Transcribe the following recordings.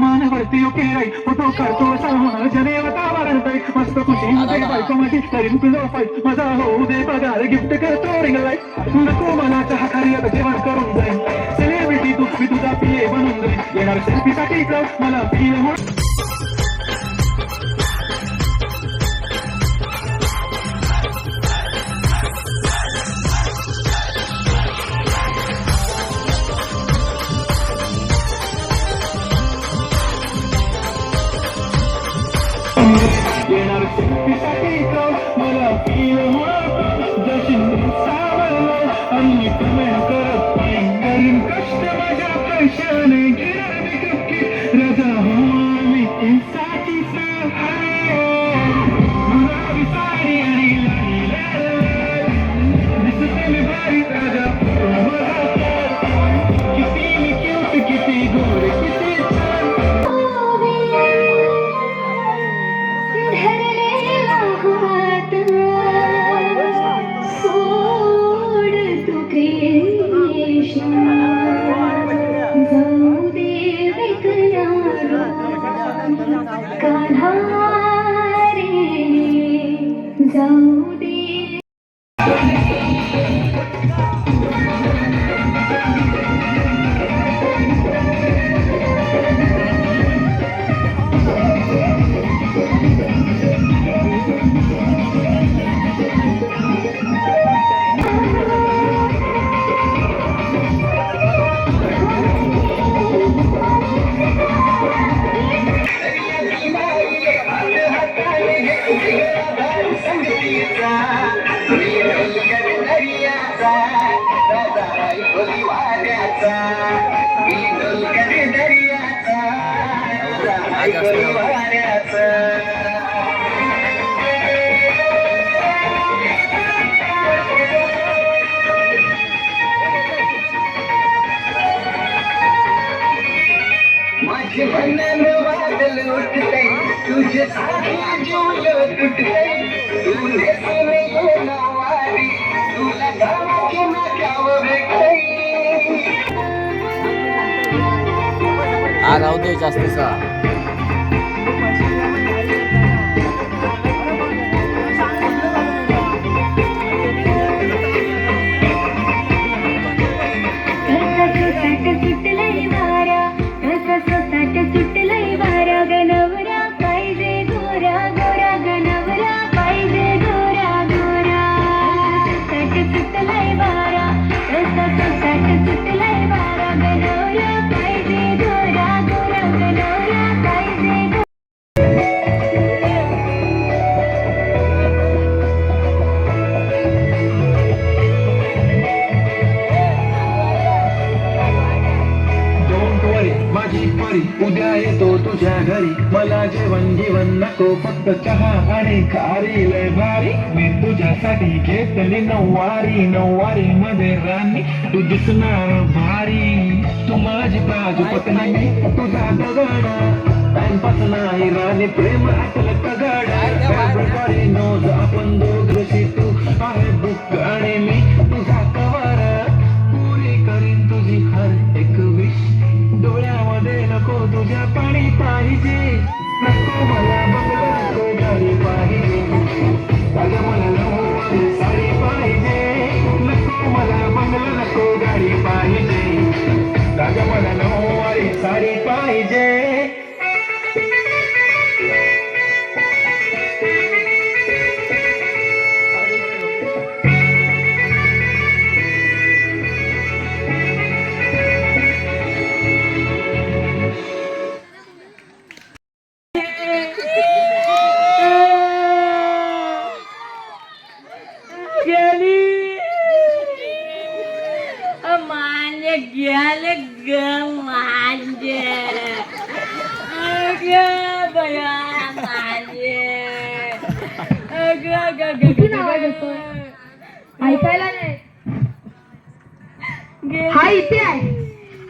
मानवरती okay राई photo काढतो असा जने वातावरण मस्त खुशी मध्ये बायको माझी तरी तुझं पाय माझा होऊ दे पगार गिफ्ट करतो रिंग लाइट नको मला चहा आता जेवण करून जाईन सेलिब्रिटी तू मी तुझा पिये बनून जाईन येणार सेल्फीसाठी मला पिये म्हणून सावरलं आणि कमेंट करत नाही करीन कष्ट माझ्या पैशाने गिरार मेकअप की राजा हो मी इंसाची सहाय गुलाबी साडी आणि लाली लाल. तुझे साथी जीव तुटतय हा राहू घेतली नऊवारी नऊवारी मध्ये राणी तू दिसणार भारी तू माझी बाजू पत्नी तुझा दगड टाइमपास नाही राणी प्रेम आपलं कगड नोज आपण दोघशी तू आहे बुक आणि मी तुझा कवर पुरी करीन तुझी हर एक विश डोळ्यामध्ये नको तुझ्या पाणी पाहिजे नको मला बंगला नको गाडी पाहिजे मला नऊवारी पाहिजे. राजा मला नऊवारी साडी पाहिजे. कुठून आवाज येतोय? ऐकायला नाही हा इथे आहे.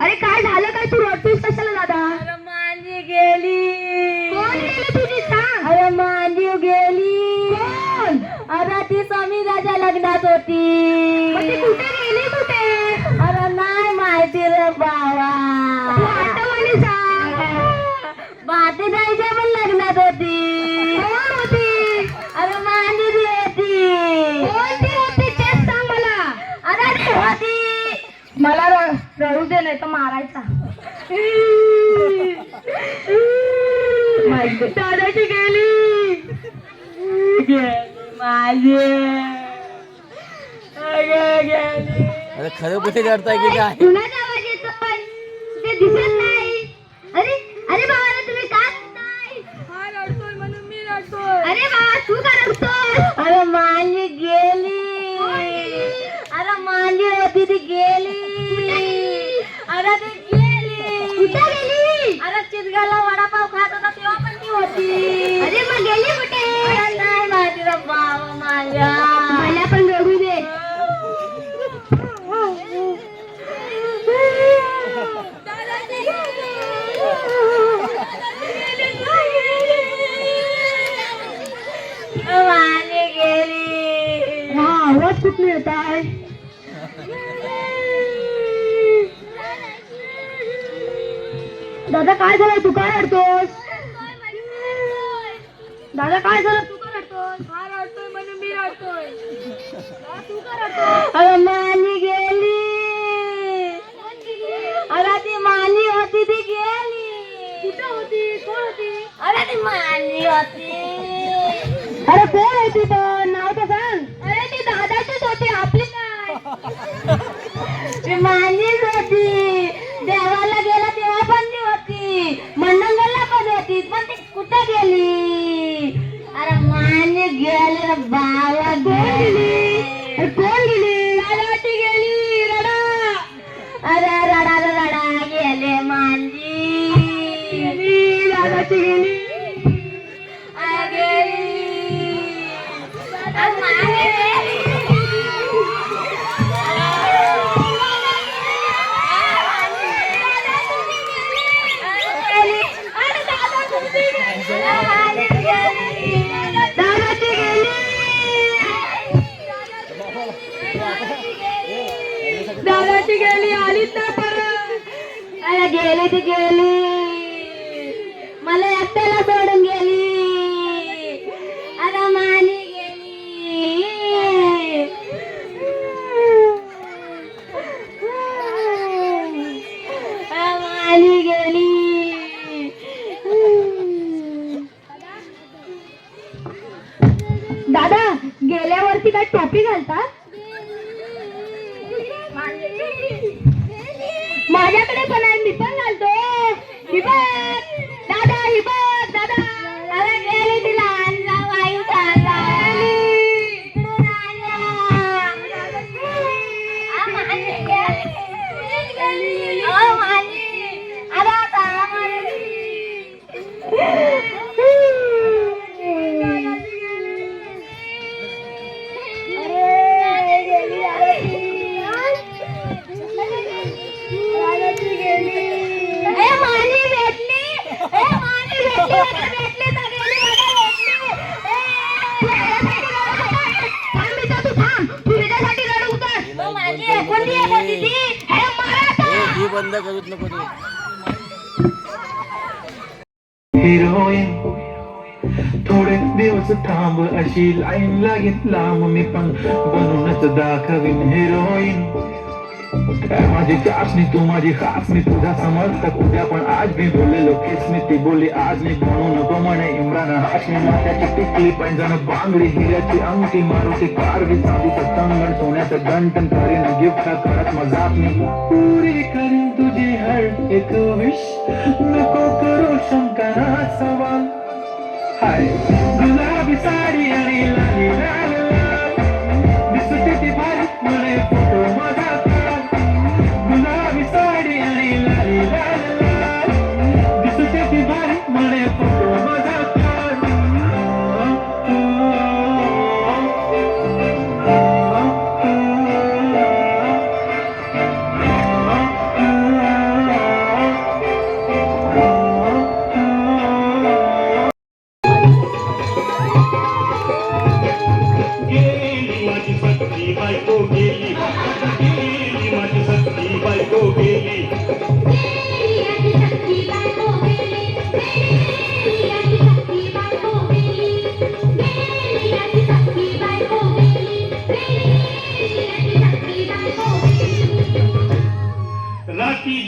अरे काय झालं काय तू रडतोस कशाला दादा? मांजी गेली. कोण गेली तुझी सांग. अरे मांजी गेली. कोण? अरे ती समीराच्या लग्नात मग ती होती कुठे गेली कुठे? अरे नाही माहिती रे बाबा. तू आठवणी सांग. नाही तर मारायचा. दादाची गेली. माझे. अगं गेली अरे खरं कुठे रडताय की काय? कुणाचा आवाज येतोय? ते दिसत नाही. अरे अरे बाबा तुम्ही का रडताय? हा रडतोय म्हणून मी रडतोय. अरे बाबा तू का रडतोय? अरे माझी गेली. अरे माझी होती ती गेली. चितगाला वडापाव खात होता तेव्हा पण ती होती. अरे मग गेली कुठे? नाही माहिती बाबा माझ्या. मला पण रडू दे. माझी गेली. हा आवाज कुठून येत आहे? दादा काय झालं? तू काय रडतोस? दादा काय झालं? तू का रडतोस? हा रडतोय म्हणून मी रडतोय. तू का रडतोस? अरे मानी गेली. अरे ती मानी होती ती गेली. कुठं होती? कोण होती? अरे ती मानी होती. अरे कोण होती पण नाव तर सांग. अरे ती दादाचीच होती आपली काय? ती मानीच होती देवाला गेला तेव्हा पण ती होती मंडंगलला पण होती पण ती कुठं गेली. अरे मानी गेली रे बाबा गेली. अरे कोण गेली? दादाची गेली रडा. अरे रडा रडा गेले मांजी दादाची गेली. आ, गेली. अरे गेली एकोणती एक होती ती. बंद करूच नको हिरोईन थोडे दिवस थांब अशी लाईन लागेल लांब मी पण बनूनच दाखवीन हिरोईन. काय माझी चाचणी तू माझी खास मी तुझा समर्थक. उद्या पण आज मी बोललेलो केस मी ती बोलली, आज मी बनू नको म्हणे इम्रान. हाशमी मात्याची टिकली पैंजण बांगडी, हिऱ्याची अंगठी मारुती कारवी चांदीचं कंगण सोन्याचं गंटन करीन. गिफ्ट करत मज़ाक मी पुरी करीन तुझी हर एक विश नको करू शंका सवाल. हाय, गुलाबी साडी आणि लाली लाल दिसते ती भारी म्हणे फ़ोटो माझा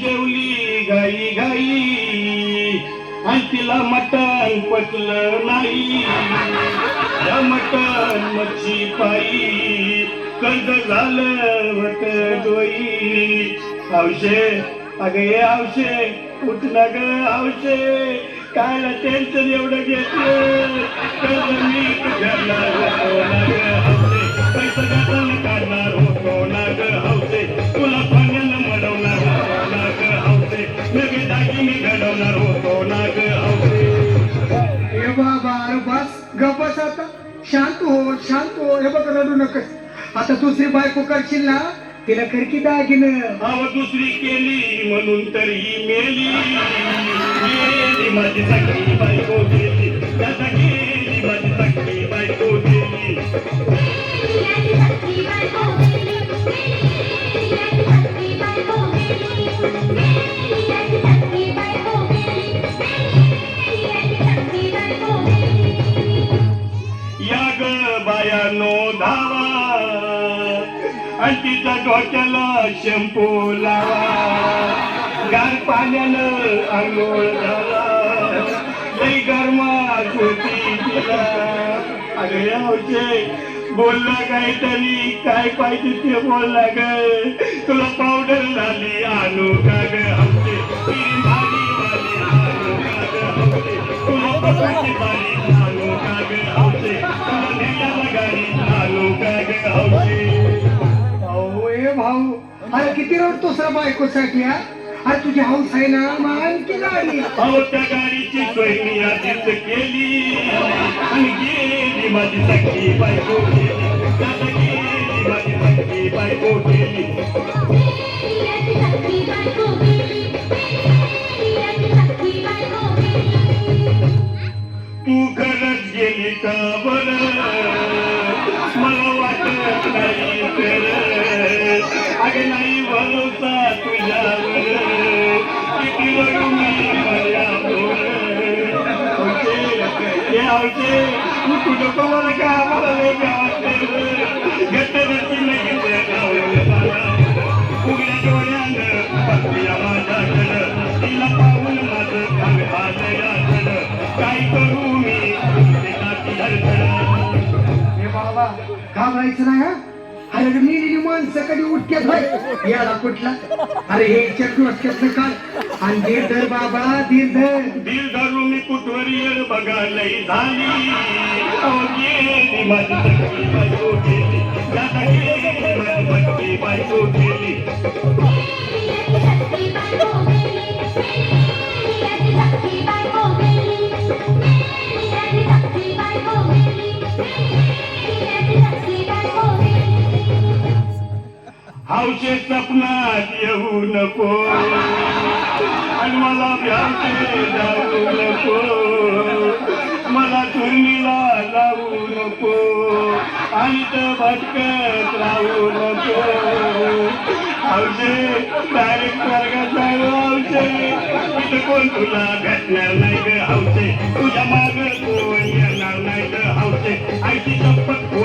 जेवली गाई गाई. आणि तिला मटण पटलं नाही. या मटण मच्छी पाई. कंद झालं वट दोई आवशे अगे आवशे उठला ग आवशे. काय टेन्शन एवढं घेतलं. कर्ज मी काढणार होतो ना ग घडवणार होतो हे बाबा अरे बस आता. शांत हो शांत हो. हे बघ रडू नकस. आता दुसरी बायको करशील ना तिला करकी दागिनं. अव दुसरी केली म्हणून तर ही मेली. माझी सखी बायको गेली. दादा गेली माझी सखी बायको गेली. धावा आणि तिच्या डोक्याला शॅम्पू लावा. गार पाण्यानं आंघोळ झाला लई गरमा होती तिला अगं यावचे बोलला काहीतरी. काय पाहिजे ते बोलला ग तुला पावडर झाली आणू का गे? आमचे अरे किती रडतोस रे बायकोसाठी हा? अरे तुझी हाऊस आहे ना मग आणखी गाडी अहो त्या गाडीची सोय आधीच केली. आणि गेली माझी सखी बायको गेली. आता गेली माझी सखी बायको गेली. तू खरंच गेली का बर? मला वाटत नाही तर अगे नाही भरोसा तुझ्यावर. किती रडू मी माझ्यावर औषे, हे औषे, तू तुझं कोणाला का आम्हाला वेगळं वाटतं घट्ट घट्टी नाही उघड्या डोळ्यानं बसल्या माझ्याकडं. तिला पाहून माझं अंग हालयाकडं काय करू घाबरायचं नाही हा? अरे मेलेली माणसं कधी उठक्यात होय? याला कुठला? अरे हे चक्र डोसक्यातलं काय आणि दीर धर बाबा दीर धर दिल धरून मी कुठवर येळ बघायलाही झाली. अहो माझी माझी हौशे सपनात येऊ नको. आणि मला भ्याचे जाऊ नको. मला चुरणीला जाऊ नको. आणि तर भटकत राहू नको. हौशे डायरेक्ट वर्गात जाऊ हौशे इथं कोण तुला भेटणार नाही ग हौशे तुझ्या माग कोण येणार नाही ग हौशे आयची शपथ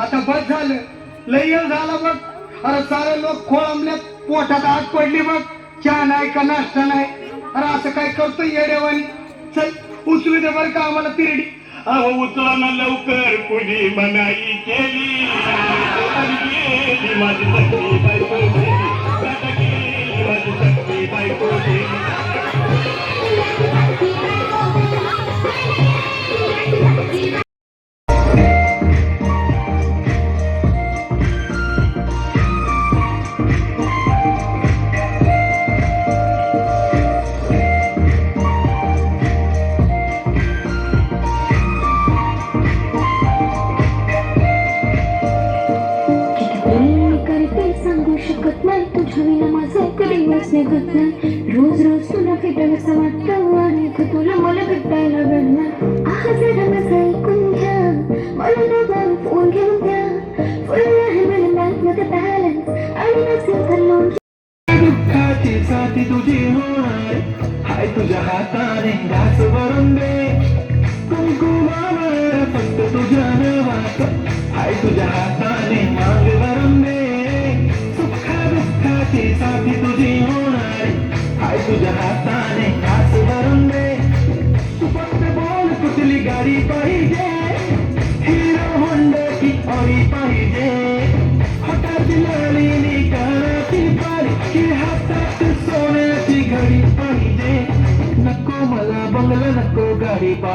आता बस झालं. लय झाला बघ. अरे सारे लोक खोळंबल्यात. पोटात आग पडली बघ. चहा नाही का नाश्ता नाही? अरे असं काय करतो येडेवानी चल उचलू दे बरं का आम्हाला तिरडी. अहो उचला ना लवकर. कुणी मनाई केली? माझी सखी बायको. गेली माझी सखी बायको. गेली